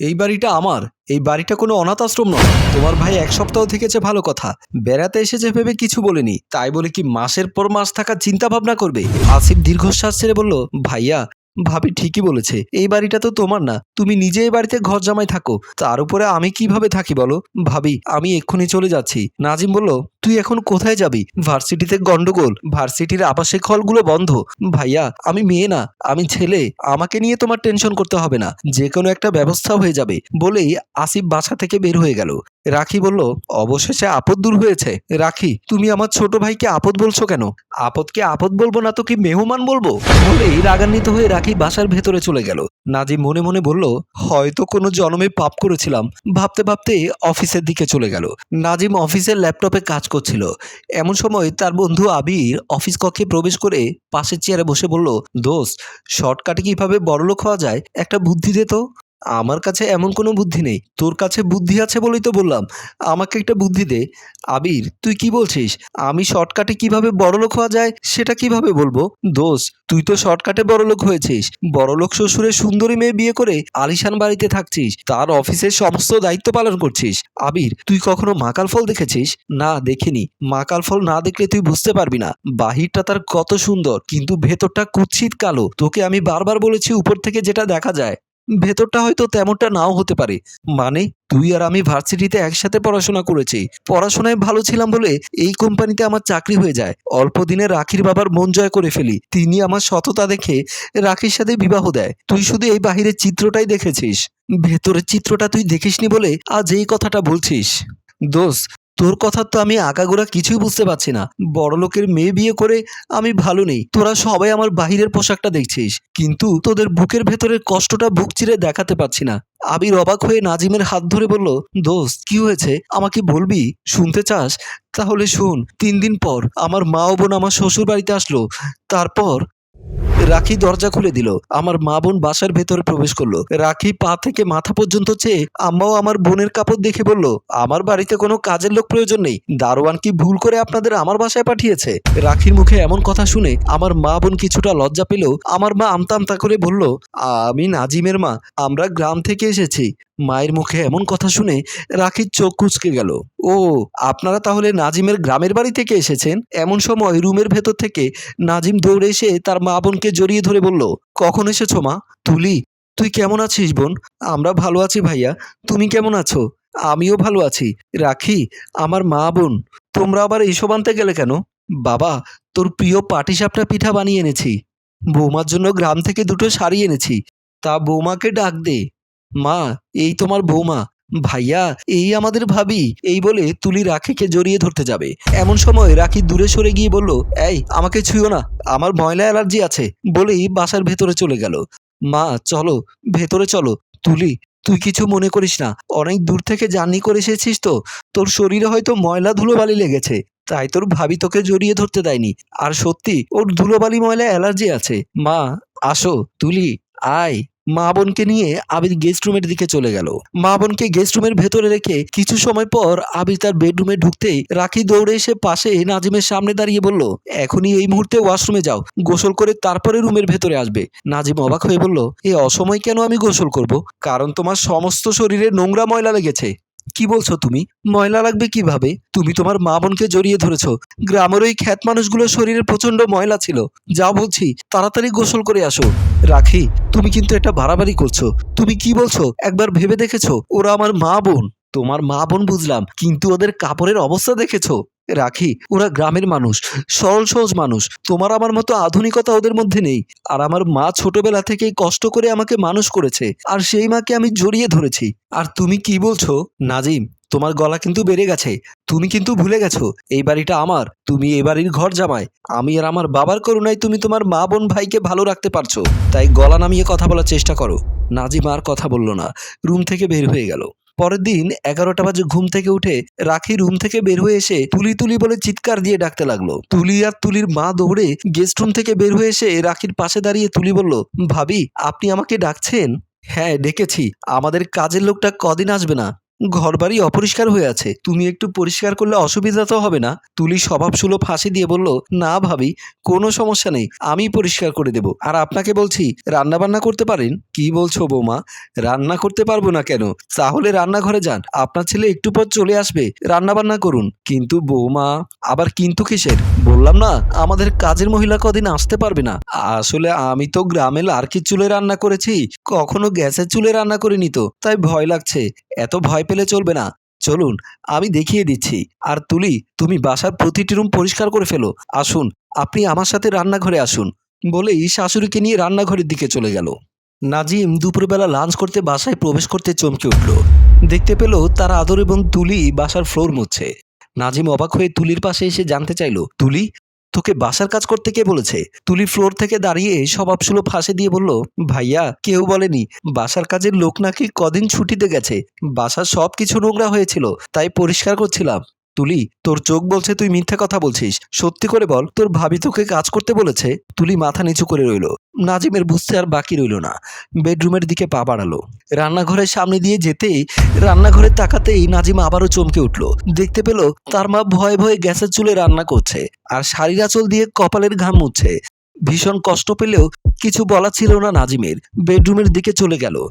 এই বাড়িটা আমার, এই বাড়িটা কোনো অনাথ আশ্রম নয়। তোমার ভাই এক সপ্তাহ থেকেছে ভালো কথা। বেড়াতে এসেছে ভেবে কিছু বলেনি। তাই বলে কি মাসের পর মাস থাকার চিন্তা ভাবনা করবে? আসিফ দীর্ঘশ্বাস ছেড়ে বলল, ভাইয়া, ভাবি ঠিকই বলেছে। এই বাড়িটা তো তোমার না। তুমি নিজে এই বাড়িতে ঘর জামাই থাকো। তার উপরে আমি কীভাবে থাকি বলো? ভাবি, আমি এক্ষুনি চলে যাচ্ছি। নাজিম বলল তুই এখন কোথায় যাবি? ভার্সিটিতে গন্ডগোল। ভার্সিটির আবাসিক হলগুলো বন্ধ। ভাইয়া, আমি মেয়ে না, আমি ছেলে। আমাকে নিয়ে তোমার টেনশন করতে হবে না। যে কোনো একটা ব্যবস্থা হয়ে যাবে। বলেই আসিফ বাসা থেকে বের হয়ে গেল। রাখি বলল, অবশেষে আপদ দূর হয়েছে। রাখি, তুমি আমার ছোট ভাইকে আপদ বলছো কেন? আপদকে আপদ বলব না তো কি মেহমান বলব? বলেই রাগান্বিত হয়ে রাখি বাসার ভেতরে চলে গেল। নাজিম মনে মনে বলল, হয়তো কোনো জনমে পাপ করেছিলাম। ভাবতে ভাবতে অফিসের দিকে চলে গেল। নাজিম অফিসের ল্যাপটপে কাজ করছিল। এমন সময় তার বন্ধু আবির অফিস কক্ষে প্রবেশ করে পাশের চেয়ারে বসে বলল, দোস্ত, শর্টকাটে কীভাবে বড়লোক হওয়া যায়? একটা বুদ্ধি দে তো। আমার কাছে এমন কোনো বুদ্ধি নেই। তোর কাছে বুদ্ধি আছে বলেই তো বললাম। আমাকে একটা বুদ্ধি দে। আবির, তুই কি বলছিস? আমি শর্টকাটে কীভাবে বড়লোক হওয়া যায়, সেটা কীভাবে বলব? দোষ তুই তো শর্টকাটে বড়লোক হয়েছিস। বড়লোক শ্বশুরের সুন্দরী মেয়ে বিয়ে করে আলিশান বাড়িতে থাকছিস। তার অফিসের সমস্ত দায়িত্ব পালন করছিস। আবির, তুই কখনো মাকাল ফল দেখেছিস? না, দেখিনি। মাকাল ফল না দেখলে তুই বুঝতে পারবি না। বাহিরটা তার কত সুন্দর, কিন্তু ভেতরটা কুৎসিত কালো। তোকে আমি বারবার বলেছি উপর থেকে যেটা দেখা যায়। ভেতরটা হয়তো তেমনটা নাও হতে পারে। মানে তুই আর আমি ভার্সিটিতে একসাথে পড়াশোনা করেছি। পড়াশোনায় ভালো ছিলাম বলে এই কোম্পানিতে আমার চাকরি হয়ে যায়। অল্প দিনে রাখির বাবার মন জয় করে ফেলি। তিনি আমার সততা দেখে রাখির সাথে বিবাহ দেয়। তুই শুধু এই বাহিরের চিত্রটাই দেখেছিস। ভেতরের চিত্রটা তুই দেখিসনি বলে আজ এই কথাটা বলছিস। দোষ তোর কথা তো আমি আগাগোড়া কিছুই বুঝতে পারছি না। বড়লোকের মেয়ে বিয়ে করে আমি ভালো নেই। তোরা সবাই আমার বাহিরের পোশাকটা দেখছিস। কিন্তু তোদের বুকের ভেতরের কষ্টটা বুক চিরে দেখাতে পারছি না। আবির অবাক হয়ে নাজিমের হাত ধরে বলল, দোস্ত, কি হয়েছে? আমাকে বলবি? শুনতে চাস? তাহলে শুন, তিন দিন পর আমার মা ও বোন আমার শ্বশুর বাড়িতে আসলো। তারপর রাখি দরজা খুলে দিল। আমার মা বোন বাসার ভেতরে প্রবেশ করল। রাখি পা থেকে মাথা পর্যন্ত চেয়ে আম্মাও আমার বোনের কাপড় দেখে বলল, আমার বাড়িতে কোনো কাজের লোক প্রয়োজন নেই। দারোয়ান কি ভুল করে আপনাদের আমার বাসায় পাঠিয়েছে? রাখির মুখে এমন কথা শুনে আমার মা বোন কিছুটা লজ্জা পেলেও আমার মা আমতা আমতা করে বলল, আমি নাজিমের মা। আমরা গ্রাম থেকে এসেছি। মায়ের মুখে এমন কথা শুনে রাখির চোখ কুচকে গেল। ও, আপনারা তাহলে নাজিমের গ্রামের বাড়ি থেকে এসেছেন? এমন সময় রুমের ভেতর থেকে নাজিম দৌড়ে এসে তার মা বোনকে জড়িয়ে ধরে বলল, কখন এসেছ মা? তুলি, তুই কেমন আছিস বোন? আমরা ভালো আছি ভাইয়া, তুমি কেমন আছো? আমিও ভালো আছি। রাখি, আমার মা বোন, তোমরা আবার এইসব আনতে গেলে কেন? বাবা, তোর প্রিয় পাটিসাপটা পিঠা বানিয়ে এনেছি। বৌমার জন্য গ্রাম থেকে দুটো শাড়ি এনেছি। তা বৌমাকে ডাক দে। মা, এই তোমার বৌমা। ভাইয়া, এই আমাদের ভাবি, এই বলে তুলি রাখিকে জড়িয়ে ধরতে যাবে। এমন সময় রাখি দূরে সরে গিয়ে বলল, এই, আমাকে ছুঁয়ো না, আমার ময়লা অ্যালার্জি আছে। বলেই বাসার ভেতরে চলে গেল। মা, চলো, ভেতরে চলো, তুলি, তুই কিছু মনে করিস না, অনেক দূর থেকে জার্নি করে এসেছিস তো, তোর শরীরে হয়তো ময়লা ধুলোবালি লেগেছে, তাই তোর ভাবি তোকে জড়িয়ে ধরতে দেয়নি, আর সত্যি, ওর ধুলোবালি ময়লা অ্যালার্জি আছে। মা, আসো, তুলি, আয়। মা বোনকে নিয়ে আবির গেস্ট রুমের দিকে চলে গেল। মা বোনকে গেস্ট রুমের ভেতরে রেখে কিছু সময় পর আবির তার বেডরুমে ঢুকতেই রাখি দৌড়ে এসে পাশে নাজিমের সামনে দাঁড়িয়ে বলল, এখনই এই মুহূর্তে ওয়াশরুমে যাও। গোসল করে তারপরে রুমের ভেতরে আসবে। নাজিম অবাক হয়ে বলল, এ অসময় কেন আমি গোসল করব? কারণ তোমার সমস্ত শরীরে নোংরা ময়লা লেগেছে। কি বলছো তুমি? ময়লা লাগবে কীভাবে? তুমি তোমার মা বোনকে জড়িয়ে ধরেছ। গ্রামের ওই খ্যাত মানুষগুলোর শরীরে প্রচণ্ড ময়লা ছিল। যা বলছি, তাড়াতাড়ি গোসল করে আসো। রাখি, তুমি কিন্তু এটা বাড়াবাড়ি করছ। তুমি কি বলছো? একবার ভেবে দেখেছ? ওরা আমার মা বোন। তোমার মা বোন বুঝলাম, কিন্তু ওদের কাপড়ের অবস্থা দেখেছ? রাখি। ওরা গ্রামের মানুষ, সরল সহজ মানুষ। তোমার আমার মতো আধুনিকতা ওদের মধ্যে নেই। আর আমার মা ছোটবেলা থেকেই কষ্ট করে আমাকে মানুষ করেছে। আর সেই মাকে আমি জড়িয়ে ধরেছি। আর তুমি কি বলছো? নাজিম, তোমার গলা কিন্তু বেড়ে গেছে। তুমি কিন্তু ভুলে গেছো, এই বাড়িটা আমার। তুমি এ বাড়ির ঘর জামাই। আমি আর আমার বাবার করুণায় তুমি তোমার মা বোন ভাইকে ভালো রাখতে পারছ। তাই গলা নামিয়ে কথা বলার চেষ্টা করো। নাজিম আর কথা বলল না। রুম থেকে বের হয়ে গেল। পরের দিন এগারোটা বাজে ঘুম থেকে উঠে রাখি রুম থেকে বের হয়ে এসে তুলি তুলি বলে চিৎকার দিয়ে ডাকতে লাগল। তুলি আর তুলির মা দৌড়ে গেস্ট রুম থেকে বের হয়ে এসে রাখির পাশে দাঁড়িয়ে তুলি বলল, ভাবি, আপনি আমাকে ডাকছেন? হ্যাঁ ডেকেছি। আমাদের কাজের লোকটা কদিন আসবে না। ঘরবাড়ি অপরিষ্কার হয়ে আছে। তুমি একটু পরিষ্কার করলে অসুবিধা তো হবে না। তুলি স্বভাব সুলভ হাসি দিয়ে বলল, না ভাবি, কোনো সমস্যা নেই, আমি পরিষ্কার করে দেব। আর আপনাকে বলছি রান্না বান্না করতে পারেন? কি বলছো বৌমা? রান্না করতে পারব না কেন? তাহলে রান্নাঘরে যান। আপনার ছেলে একটু পর চলে আসবে। রান্না বান্না করুন। কিন্তু বৌমা, আবার কিন্তু কিসের? বললাম না, আমাদের কাজের মহিলা কদিন আসতে পারবে না। আসলে আমি তো গ্রামে লার্কির চুলে রান্না করেছি, কখনো গ্যাসের চুলে রান্না করিনি তো, তাই ভয় লাগছে। এত ভয় পেলে চলবে না। চলুন, আমি দেখিয়ে দিচ্ছি। আর তুলি, তুমি বাসার প্রতিটি রুম পরিষ্কার করে ফেলো। আসুন, আপনি আমার সাথে রান্নাঘরে আসুন। বলেই শাশুড়িকে নিয়ে রান্নাঘরের দিকে চলে গেল। নাজিম দুপুরবেলা লাঞ্চ করতে বাসায় প্রবেশ করতে চমকে উঠল। দেখতে পেল তার আদর এবং তুলি বাসার ফ্লোর মুছছে। নাজিম অবাক হয়ে তুলির পাশে এসে জানতে চাইলো, তুলি তোকে বাসার কাজ করতে কে বলেছে? তুলি ফ্লোর থেকে দাঁড়িয়ে সব স্বভাবসুলভ ফাঁসে দিয়ে বলল, ভাইয়া, কেউ বলেনি। বাসার কাজের লোক নাকি কদিন ছুটিতে গেছে। বাসার সব কিছু নোংরা হয়েছিল, তাই পরিষ্কার করছিলাম। তুলি, তোর চোখ বলছে তুই মিথ্যে কথা বলছিস। সত্যি করে বল, তোর ভাবি তোকে কাজ করতে বলেছে। তুলি মাথা নিচু করে রইল। নাজিমের বুঝতে আর বাকি রইল না। বেডরুমের দিকে পা বাড়ালো। রান্নাঘরের সামনে দিয়ে যেতেই রান্নাঘরে তাকাতেই নাজিম আবারও চমকে উঠল। দেখতে পেল, তার মা ভয়ে ভয়ে গ্যাসের চুলে রান্না করছে। আর শাড়ির আঁচল দিয়ে কপালের ঘাম মুছছে। ভীষণ কষ্ট পেলেও কিছু বলা ছিল না নাজিমের। বেডরুমের দিকে চলে গেল।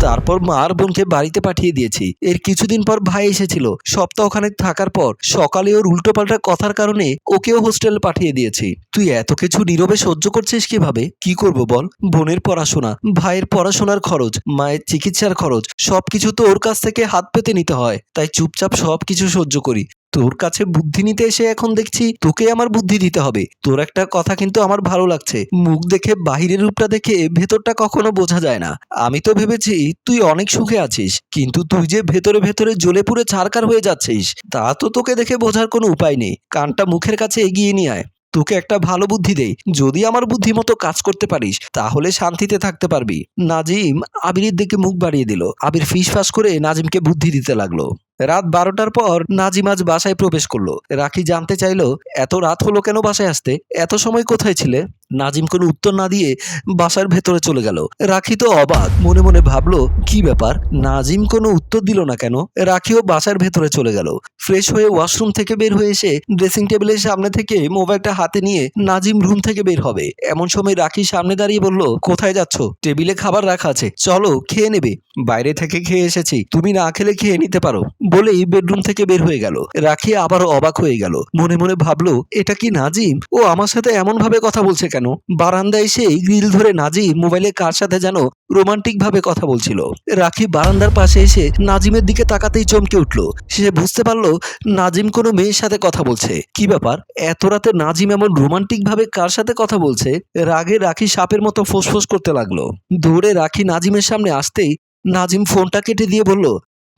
তারপর মার বোনকে বাড়িতে পাঠিয়ে দিয়েছি। এর কিছুদিন পর ভাই এসেছিল। সপ্তাহখানেক থাকার পর সকালে ওর উল্টোপাল্টা কথার কারণে ওকেও হোস্টেলে পাঠিয়ে দিয়েছি। তুই এত কিছু নীরবে সহ্য করছিস কীভাবে? কি করব বল? বোনের পড়াশোনা, ভাইয়ের পড়াশোনার খরচ, মায়ের চিকিৎসার খরচ, সবকিছু তো ওর কাছ থেকে হাত পেতে নিতে হয়। তাই চুপচাপ সবকিছু সহ্য করি। তোর কাছে বুদ্ধি নিতে এসে এখন দেখছি তোকে আমার বুদ্ধি দিতে হবে। তোর একটা কথা কিন্তু আমার ভালো লাগছে। মুখ দেখে বাহিরের রূপটা দেখে ভেতরটা কখনো বোঝা যায় না। আমি তো ভেবেছি তুই অনেক সুখে আছিস, কিন্তু তুই যে ভেতরে ভেতরে জ্বলে পুড়ে ছারকার হয়ে যাচ্ছিস, তা তো তোকে দেখে বোঝার কোনো উপায় নেই। কানটা মুখের কাছে এগিয়ে নিয়ে আয়। তোকে একটা ভালো বুদ্ধি দেই। যদি আমার বুদ্ধি মতো কাজ করতে পারিস, তাহলে শান্তিতে থাকতে পারবি। নাজিম আবিরের দিকে মুখ বাড়িয়ে দিল। আবির ফিস ফাস করে নাজিমকে বুদ্ধি দিতে লাগল। রাত বারোটার পর নাজিম আজ বাসায় প্রবেশ করল। রাখি জানতে চাইলো, এত রাত হলো কেন বাসায় আসতে? এত সময় কোথায় ছিলে? নাজিম কোনো উত্তর না দিয়ে বাসার ভেতরে চলে গেল। রাখি তো অবাক, মনে মনে ভাবলো, কি ব্যাপার? নাজিম কোনো উত্তর দিল না কেন? রাখিও বাসার ভেতরে চলে গেল। ফ্রেশ হয়ে ওয়াশরুম থেকে বের হয়ে এসে ড্রেসিং টেবিলের সামনে থেকে মোবাইলটা হাতে নিয়ে নাজিম রুম থেকে বের হবে। এমন সময় রাখি সামনে দাঁড়িয়ে বলল, কোথায় যাচ্ছ? টেবিলে খাবার রাখা আছে। চলো, খেয়ে নেবে। বাইরে থেকে খেয়ে এসেছি, তুমি না খেলে খেয়ে নিতে পারো, বলেই বেডরুম থেকে বের হয়ে গেল। রাখি আবারও অবাক হয়ে গেল। মনে মনে ভাবলো, এটা কি নাজিম? ও আমার সাথে এমন ভাবে কথা বলছে কেন? বারান্দায় এসেই গ্রিল ধরে নাজিম মোবাইলে কার সাথে যেন রোমান্টিক ভাবে কথা বলছিল। রাখি বারান্দার পাশে এসে নাজিমের দিকে তাকাতেই চমকে উঠল। সে বুঝতে পারল, নাজিম কোনো মেয়ের সাথে কথা বলছে। কি ব্যাপার? এত রাতে নাজিম এমন রোমান্টিক ভাবে কার সাথে কথা বলছে? রাগে রাখি সাপের মতো ফোসফোস করতে লাগল। দৌড়ে রাখি নাজিমের সামনে আসতেই নাজিম ফোনটা কেটে দিয়ে বলল,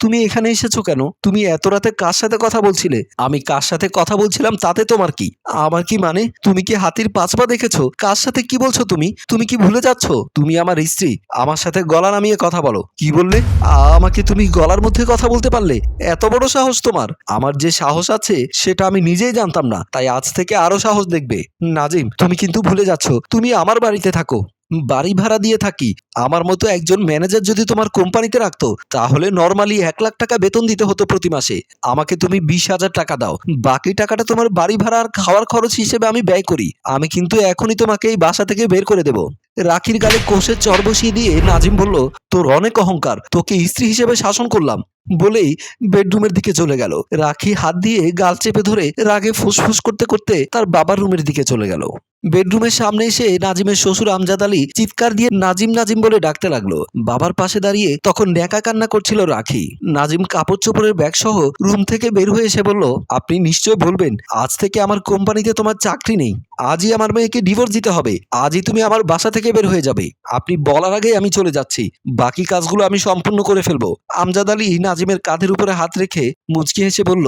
তুমি এখানে এসেছ কেন? তুমি এত রাতে কার সাথে কথা বলছিলে? আমি কার সাথে কথা বলছিলাম তাতে তোমার কি? আমার কি মানে? তুমি কি হাতির পাঁচপা দেখেছ? কার সাথে কি বলছো তুমি? তুমি কি ভুলে যাচ্ছ? তুমি আমার স্ত্রী। আমার সাথে গলা নামিয়ে কথা বলো। কি বললে? আমাকে তুমি গলার মধ্যে কথা বলতে পারলে? এত বড় সাহস তোমার। আমার যে সাহস আছে, সেটা আমি নিজেই জানতাম না। তাই আজ থেকে আরও সাহস দেখবে। নাজিম, তুমি কিন্তু ভুলে যাচ্ছ। তুমি আমার বাড়িতে থাকো। বাড়ি ভাড়া দিয়ে থাকি। আমার মতো একজন ম্যানেজার যদি তোমার কোম্পানিতে রাখতো, তাহলে নর্মালি এক লাখ টাকা বেতন দিতে হতো প্রতি মাসে। আমাকে তুমি বিশ হাজার টাকা দাও। বাকি টাকাটা তোমার বাড়ি ভাড়া আর খাওয়ার খরচ হিসেবে আমি ব্যয় করি। আমি কিন্তু এখনই তোমাকে এই বাসা থেকে বের করে দেব। রাখির গালে কোষের চর বসিয়ে দিয়ে নাজিম বলল, তোর অনেক অহংকার। তোকে স্ত্রী হিসেবে শাসন করলাম। বলেই বেডরুমের দিকে চলে গেল। রাখি হাত দিয়ে গাল চেপে ধরে রাগে ফুসফুস করতে করতে তার বাবার রুমের দিকে চলে গেল। বেডরুমের সামনে এসে নাজিমের শ্বশুর আমজাদ আলী চিৎকার দিয়ে নাজিম নাজিম বলে ডাকতে লাগল। বাবার পাশে দাঁড়িয়ে তখন ন্যাকা কান্না করছিল রাখি। নাজিম কাপড় চোপড়ের ব্যাগ সহ রুম থেকে বের হয়ে এসে বলল, আপনি নিশ্চয় বলবেন আজ থেকে আমার কোম্পানিতে তোমার চাকরি নেই। আজই আমার মেয়েকে ডিভোর্স দিতে হবে। আজই তুমি আমার বাসা থেকে বের হয়ে যাবে। আপনি বলার আগে আমি চলে যাচ্ছি। বাকি কাজগুলো আমি সম্পূর্ণ করে ফেলব। আমজাদ আলী নাজিমের কাঁধের উপরে হাত রেখে মুচকি হেসে বলল,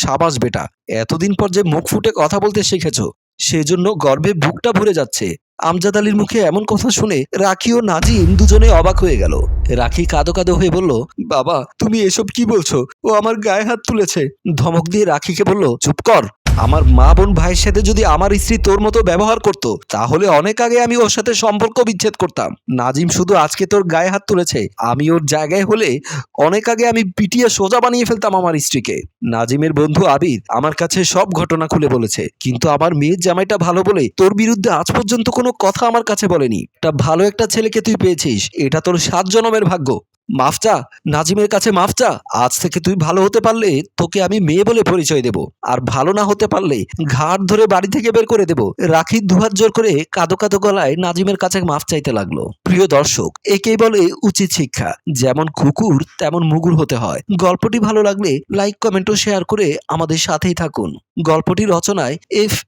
সাবাস বেটা, এতদিন পর যে মুখ ফুটে কথা বলতে শিখেছো সেজন্য গর্বে বুকটা ভরে যাচ্ছে। আমজাদ আলীর মুখে এমন কথা শুনে রাখি ও নাজিম দুজনে অবাক হয়ে গেল। রাখি কাঁদো কাঁদো হয়ে বলল, বাবা, তুমি এসব কি বলছো? ও আমার গায়ে হাত তুলেছে। ধমক দিয়ে রাখিকে বলল, চুপ কর। আমার মা বোন ভাইয়ের সাথে যদি আমার স্ত্রী তোর মতো ব্যবহার করতো, তাহলে অনেক আগে আমি ওর সাথে সম্পর্ক বিচ্ছেদ করতাম। নাজিম শুধু আজকে তোর গায়ে হাত তুলেছে। আমি ওর জায়গায় হলে অনেক আগে আমি পিটিয়ে সোজা বানিয়ে ফেলতাম আমার স্ত্রীকে। নাজিমের বন্ধু আবিদ আমার কাছে সব ঘটনা খুলে বলেছে। কিন্তু আমার মেয়ের জামাইটা ভালো বলে তোর বিরুদ্ধে আজ পর্যন্ত কোনো কথা আমার কাছে বলেনি। তা ভালো একটা ছেলেকে তুই পেয়েছিস, এটা তোর সাত জনমের ভাগ্য। মাফ চা, নাজিমের কাছে মাফ চা, আজ থেকে তুই ভালো হতে পারলে তোকে আমি মেয়ে বলে পরিচয় দেব। আর ভালো না হতে পারলে ঘাট ধরে বাড়ি থেকে বের করে দেব। রাখি দুহাত জোর করে কাদো কাদো গলায় নাজিমের কাছে মাফ চাইতে লাগল। প্রিয় দর্শক, একেই বলে উচিত শিক্ষা। যেমন কুকুর, তেমন মুগুর হতে হয়। গল্পটি ভালো লাগলে লাইক কমেন্ট ও শেয়ার করে আমাদের সাথেই থাকুন। গল্পটি রচনায় এফ